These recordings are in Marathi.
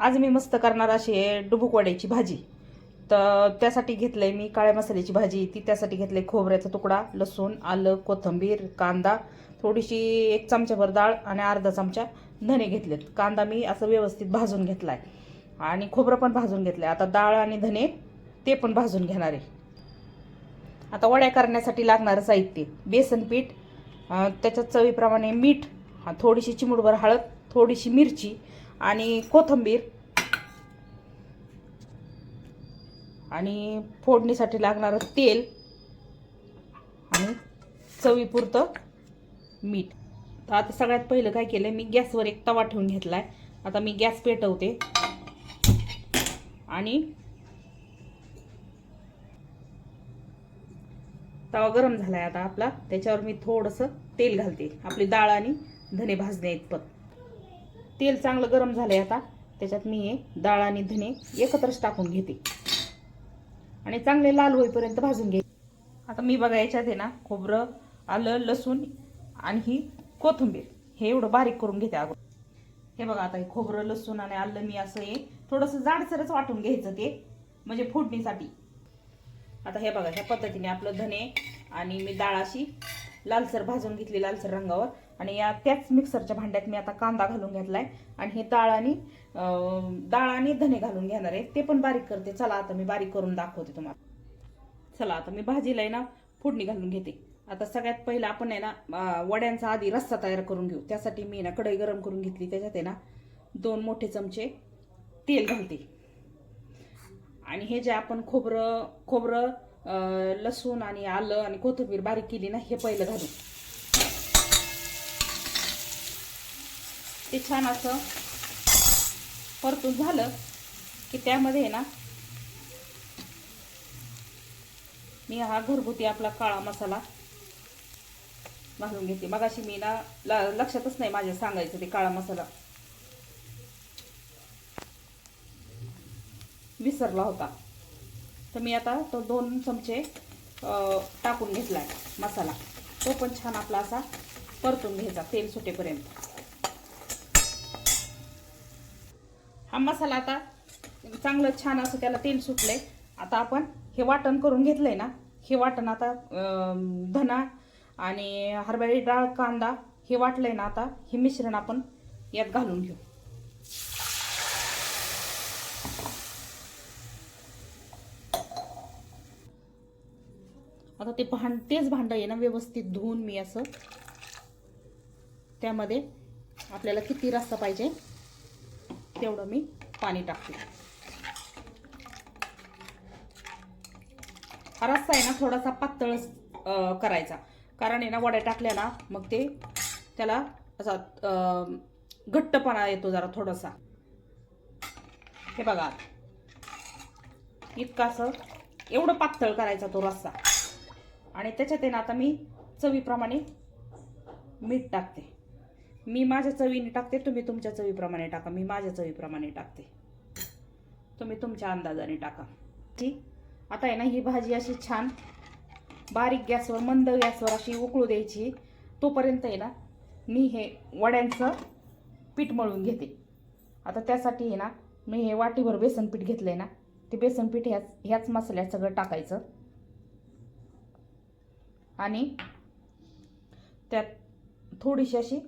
आज मी मस्त करणार अशी आहे डुबुकवाड्याची भाजी. तर त्यासाठी घेतलं आहे मी काळ्या मसाल्याची भाजी ती त्यासाठी घेतलंय खोबऱ्याचा तुकडा लसूण आलं कोथिंबीर कांदा थोडीशी एक चमच्याभर डाळ आणि अर्धा चमचा धने घेतलेत. कांदा मी असं व्यवस्थित भाजून घेतला आहे आणि खोबरं पण भाजून घेतलं आहे आता डाळ आणि धने ते पण भाजून घेणार आहे. आता वड्या करण्यासाठी लागणारं साहित्य बेसन पीठ त्याच्या चवीप्रमाणे मीठ थोडीशी चिमुडभर हळद थोडीशी मिरची आणि कोथिंबीर. आणि फोडणीसाठी लागणारं तेल. आणि चवीपुरतं मीठ. तर आता सगळ्यात पहिलं काय केलं मी गॅसवर एक तवा ठेवून घेतला आहे आता मी गॅस पेटवते. आणि तवा गरम झाला आहे आता आपला. त्याच्यावर मी थोडंसं तेल घालते. आपली डाळ आणि धने भाजणे इतपत. तेल चांगलं गरम झालंय आता. त्याच्यात मी हे डाळ आणि धने एकत्रच टाकून घेते. आणि चांगले लाल होईपर्यंत भाजून घे. आता मी बघा याच्यात आहे ना खोबरं आलं लसूण आणि ही कोथिंबीर. हे एवढं बारीक करून घेते अगोदर. हे बघा आता हे खोबरं लसूण आणि आलं मी असं हे थोडंसं जाडसरच वाटून घ्यायचं ते म्हणजे फोडणीसाठी. आता हे बघा ह्या पद्धतीने आपलं धने आणि मी डाळ अशी लालसर भाजून घेतली लालसर रंगावर. आणि या त्याच मिक्सरच्या भांड्यात मी आता कांदा घालून घेतलाय. आणि हे डाळ आणि डाळ आणि धने घालून घेणार आहे. ते पण बारीक करते. चला आता मी बारीक करून दाखवते तुम्हाला. चला आता मी भाजीला आहे ना फोडणी घालून घेते. आता सगळ्यात पहिलं आपण आहे ना वड्यांचा आधी रस्सा तयार करून घेऊ. त्यासाठी मी ना कढई गरम करून घेतली. त्याच्यात आहे ना दोन मोठे चमचे तेल घालते. आणि हे जे आपण खोबरं खोबरं लसूण आणि आलं आणि कोथिंबीर बारीक केली ना हे पहिलं घालू. ते छान असं परतून झालं की त्यामध्ये आहे ना मी हा घरगुती आपला काळा मसाला घालून घेते. मगाशी मी ना ल- लक्षातच नाही माझ्या सांगायचं ते काळा मसाला. विसरला होता. तर मी आता तो दोन चमचे टाकून टाकून आहे मसाला. तो पण छान आपला असा परतून घ्यायचा तेल सुटेपर्यंत. हा मसाला आता चांगलं छान असं त्याला तेल सुटलंय. आता आपण हे वाटण करून घेतलंय ना हे वाटण आता धना आणि हरभऱ्याची डाळ कांदा हे वाटलंय ना आता हे मिश्रण आपण यात घालून घेऊ. आता ते भांड तेच भांडं आहे ना व्यवस्थित धुवून मी असं त्यामध्ये आपल्याला किती रस्ता पाहिजे? तेवढं मी पाणी टाकते. हा रस्सा आहे ना थोडासा पातळ करायचा. कारण आहे ना वड्या टाकल्या ना मग ते त्याला असा घट्टपणा येतो जरा थोडासा. हे बघा. इतका असं एवढं पातळ करायचा तो रस्सा. आणि त्याच्यात आहे ना आता मी चवीप्रमाणे मीठ टाकते. मी माझ्या चवीने टाकते तुम्ही तुमच्या चवीप्रमाणे टाका. मी माझ्या चवीप्रमाणे टाकते. तुम्ही तुमच्या अंदाजाने टाका. ठीक आता आहे ना ही भाजी अशी छान बारीक गॅसवर मंद गॅसवर अशी उकळू द्यायची. तोपर्यंत आहे ना मी हे वड्यांचं पीठ मळून घेते. आता त्यासाठी आहे ना मी हे वाटीभर बेसन पीठ घेतलंय ना ते बेसन पीठ ह्याच ह्याच मसाल्यात सगळं टाकायचं. आणि त्यात थोडीशी अशी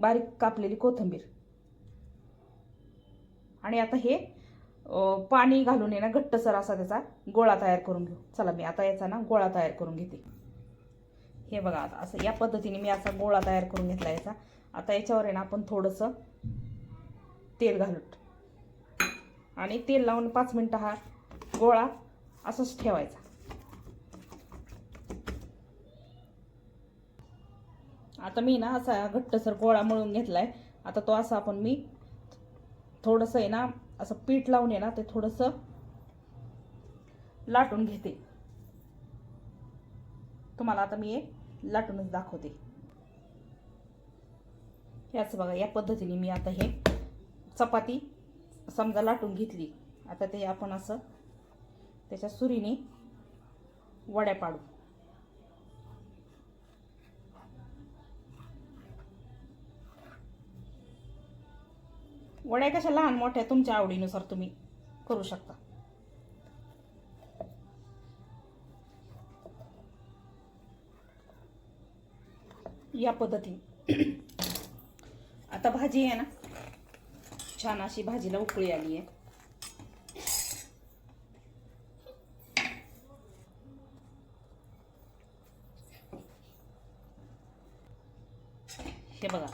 बारीक कापलेली कोथिंबीर. आणि आता हे पाणी घालून येणं घट्टसर असा त्याचा गोळा तयार करून घेऊ. चला मी आता याचा ना गोळा तयार करून घेते. हे बघा आता असं या पद्धतीने मी असा गोळा तयार करून घेतला याचा. आता याच्यावर आहे ना आपण थोडंसं तेल घालू आणि तेल लावून पाच मिनटं हा गोळा असंच ठेवायचा. आता मी ना असा घट्टसर गोळा मळून घेतला आहे आता तो असा आपण मी थोडंसं आहे ना असं पीठ लावून आहे ना ते थोडंसं लाटून घेते. तुम्हाला आता मी हे लाटूनच दाखवते. याच बघा या पद्धतीने मी आता हे चपाती समजा लाटून घेतली. आता ते आपण असं त्याच्या सुरीने वड्या पाडू. वड्या कशा लहान मोठ्या तुमच्या आवडीनुसार तुम्ही करू शकता. या पद्धतीने. आता भाजी आहे ना छान अशी भाजीला उकळी आली आहे. हे बघा.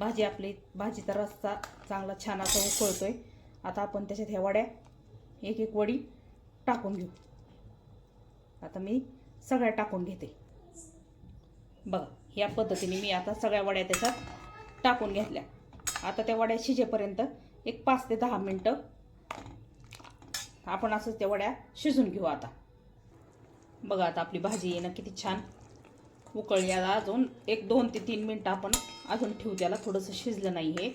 भाजी आपली भाजीचा रस्सा चांगला छान असा उकळतोय. आता आपण त्याच्यात ह्या वड्या एक एक वडी टाकून घेऊ. आता मी सगळ्या टाकून घेते. बघा ह्या पद्धतीने मी आता सगळ्या वड्या त्याच्यात टाकून घेतल्या. आता त्या वड्या शिजेपर्यंत एक पाच ते दहा मिनटं आपण असंच त्या वड्या शिजून घेऊ आता. बघा आता आपली भाजी येणं किती छान उकळली. आता अजून एक दोन ते तीन मिनटं आपण अजून ठेवू त्याला थोडंसं शिजलं नाही हे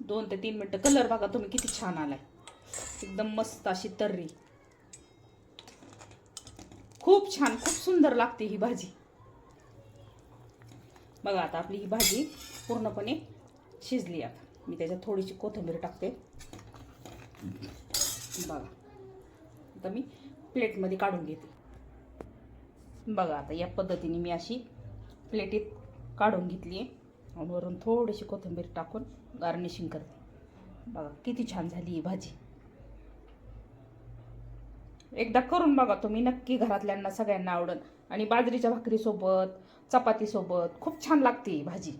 दोन ते तीन मिनटं. कलर बघा तुम्ही किती छान आलाय. एकदम मस्त अशी तर्री. खूप छान खूप सुंदर लागते ही भाजी. बघा आता आपली ही भाजी पूर्णपणे शिजली आता. मी त्याच्यात थोडीशी कोथिंबीर टाकते. बघा. आता मी प्लेटमध्ये काढून घेते. बघा आता या पद्धतीने मी अशी प्लेटीत काढून घेतली आहे. आणि वरून थोडीशी कोथिंबीर टाकून गार्निशिंग करते. बघा किती छान झाली ही भाजी. एकदा करून बघा तुम्ही नक्की घरातल्यांना सगळ्यांना आवडेल. आणि बाजरीच्या भाकरीसोबत चपातीसोबत खूप छान लागते ही भाजी.